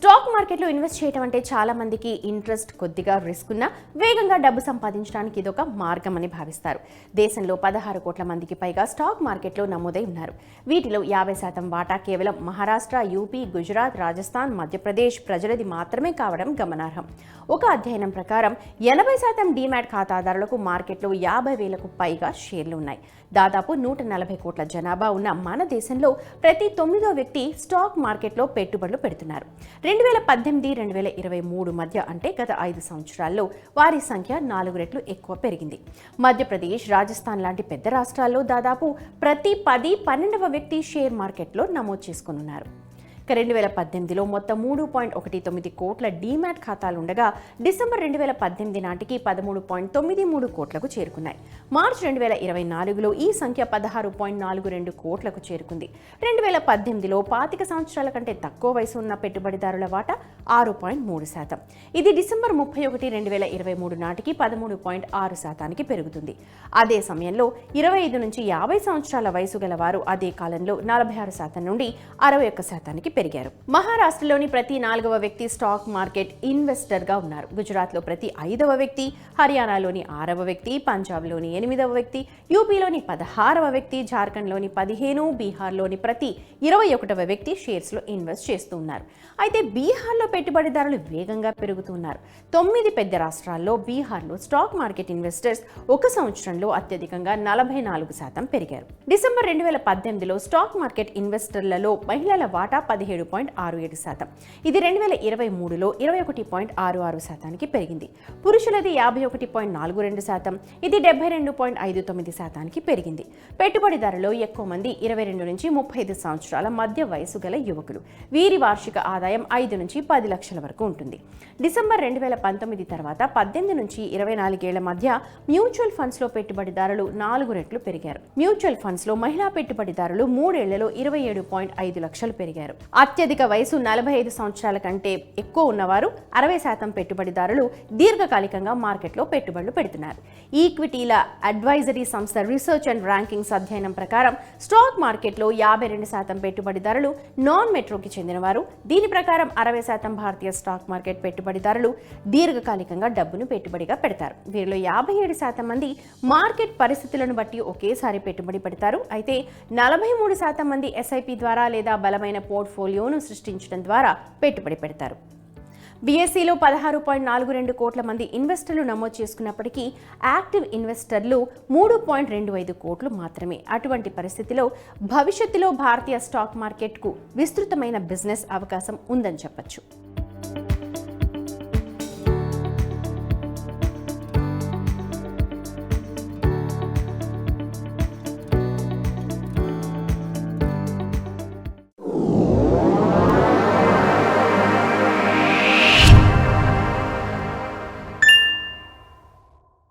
Stock మార్కెట్లో invest చేయడం అంటే చాలా మందికి ఇంట్రెస్ట్ కొద్దిగా రిస్క్ ఉన్న వేగంగా డబ్బు సంపాదించడానికి ఇదొక మార్గం అని భావిస్తారు. దేశంలో పదహారు కోట్ల మందికి పైగా స్టాక్ మార్కెట్లో నమోదై ఉన్నారు. వీటిలో యాభై శాతం వాటా కేవలం మహారాష్ట్ర యూపీ గుజరాత్ రాజస్థాన్ మధ్యప్రదేశ్ ప్రజలది మాత్రమే కావడం గమనార్హం. ఒక అధ్యయనం ప్రకారం ఎనభై శాతం డీమ్యాట్ ఖాతాదారులకు మార్కెట్లో యాభై వేలకు పైగా షేర్లు ఉన్నాయి. దాదాపు నూట నలభై కోట్ల జనాభా ఉన్న మన దేశంలో ప్రతి తొమ్మిదో వ్యక్తి స్టాక్ మార్కెట్లో పెట్టుబడులు పెడుతున్నారు. రెండు వేల పద్దెనిమిది రెండు వేల ఇరవై మూడు మధ్య అంటే గత ఐదు సంవత్సరాల్లో వారి సంఖ్య నాలుగు రెట్లు ఎక్కువ పెరిగింది. మధ్యప్రదేశ్ రాజస్థాన్ లాంటి పెద్ద రాష్ట్రాల్లో దాదాపు ప్రతి పది పన్నెండవ వ్యక్తి షేర్ మార్కెట్లో నమోదు చేసుకున్నారు ఇక రెండు వేల పద్దెనిమిదిలో మొత్తం మూడు పాయింట్ ఒకటి తొమ్మిది కోట్ల డీమ్యాట్ ఖాతాలు ఉండగా డిసెంబర్ రెండు వేల పద్దెనిమిది నాటికి పదమూడు పాయింట్ తొమ్మిది మూడు కోట్లకు చేరుకున్నాయి. మార్చి రెండు వేల ఇరవై నాలుగులో ఈ సంఖ్య పదహారు పాయింట్ నాలుగు రెండు కోట్లకు చేరుకుంది. రెండు వేల పద్దెనిమిదిలో పాతిక సంవత్సరాల కంటే తక్కువ వయసు ఉన్న పెట్టుబడిదారుల వాటా ఆరు పాయింట్ మూడు శాతం. ఇది డిసెంబర్ ముప్పై ఒకటి రెండు వేల ఇరవై మూడు నాటికి పదమూడు పాయింట్ ఆరు శాతానికి పెరుగుతుంది. అదే సమయంలో ఇరవై ఐదు నుంచి యాభై సంవత్సరాల వయసు గల వారు అదే కాలంలో నలభై ఆరు శాతం నుండి అరవై ఒక్క శాతానికి పెరిగారు. మహారాష్ట్రలోని ప్రతి నాలుగవ వ్యక్తి స్టాక్ మార్కెట్ ఇన్వెస్టర్గా ఉన్నారు. గుజరాత్లో ప్రతి ఐదవ వ్యక్తి హర్యానాలోని ఆరవ వ్యక్తి పంజాబ్లోని ఎనిమిదవ వ్యక్తి యూపీలోని పదహారవ వ్యక్తి జార్ఖండ్లోని పదిహేను బీహార్లోని ప్రతి ఇరవై ఒకటవ వ్యక్తి షేర్స్లో ఇన్వెస్ట్ చేస్తూ ఉన్నారు. అయితే బీహార్లో పెట్టుబడిదారులు వేగంగా పెరుగుతున్నారు తొమ్మిది పెద్ద రాష్ట్రాల్లో బీహార్లో స్టాక్ మార్కెట్ ఇన్వెస్టర్స్ ఒక సంవత్సరంలో అత్యధికంగా నలభై నాలుగు శాతం పెరిగారు. డిసెంబర్ రెండు వేల పద్దెనిమిదిలో స్టాక్ మార్కెట్ ఇన్వెస్టర్లలో మహిళల వాటా పదిహేను పదిహేడు పాయింట్ ఆరు ఏడు శాతం. ఇది రెండు వేల ఇరవై మూడులో ఇరవై ఒకటి పాయింట్ ఆరు ఆరు శాతానికి పెరిగింది. పురుషులది యాభై ఒకటి పాయింట్ నాలుగు రెండు శాతం. ఇది డెబ్బై రెండు పాయింట్ ఐదు తొమ్మిది శాతానికి పెరిగింది. పెట్టుబడిదారులో ఎక్కువ మంది ఇరవై రెండు నుంచి ముప్పై ఐదు సంవత్సరాల మధ్య వయసు గల యువకులు. వీరి వార్షిక ఆదాయం ఐదు నుంచి పది లక్షల వరకు ఉంటుంది. డిసెంబర్ రెండు వేల పంతొమ్మిది తర్వాత పద్దెనిమిది నుంచి ఇరవై నాలుగేళ్ళ మధ్య మ్యూచువల్ ఫండ్స్లో పెట్టుబడిదారులు నాలుగు రెట్లు పెరిగారు. మ్యూచువల్ ఫండ్స్లో మహిళా పెట్టుబడిదారులు మూడేళ్ళలో ఇరవై ఏడు పాయింట్ ఐదు లక్షలు పెరిగారు. అత్యధిక వయసు నలభై ఐదు సంవత్సరాల కంటే ఎక్కువ ఉన్నవారు అరవై శాతం పెట్టుబడిదారులు దీర్ఘకాలికంగా మార్కెట్లో పెట్టుబడులు పెడుతున్నారు. ఈక్విటీల అడ్వైజరీ సంస్థ రీసెర్చ్ అండ్ ర్యాంకింగ్స్ అధ్యయనం ప్రకారం స్టాక్ మార్కెట్లో యాభై రెండు శాతం పెట్టుబడిదారులు నాన్ మెట్రోకి చెందినవారు. దీని ప్రకారం అరవై శాతం భారతీయ స్టాక్ మార్కెట్ పెట్టుబడిదారులు దీర్ఘకాలికంగా డబ్బును పెట్టుబడిగా పెడతారు. వీరిలో యాభై ఏడు శాతం మంది మార్కెట్ పరిస్థితులను బట్టి ఒకేసారి పెట్టుబడి పెడతారు. అయితే నలభై మూడు శాతం మంది ఎస్ఐపి ద్వారా లేదా బలమైన పోర్ట్ఫోలియోను సృష్టించడం ద్వారా పెట్టుబడి పెడతారు. బీఎస్సీలో పదహారు పాయింట్ నాలుగు రెండు కోట్ల మంది ఇన్వెస్టర్లు నమోదు చేసుకున్నప్పటికీ యాక్టివ్ ఇన్వెస్టర్లు మూడు పాయింట్ రెండు ఐదు కోట్లు మాత్రమే. అటువంటి పరిస్థితిలో భవిష్యత్తులో భారతీయ స్టాక్ మార్కెట్కు విస్తృతమైన బిజినెస్ అవకాశం ఉందని చెప్పొచ్చు.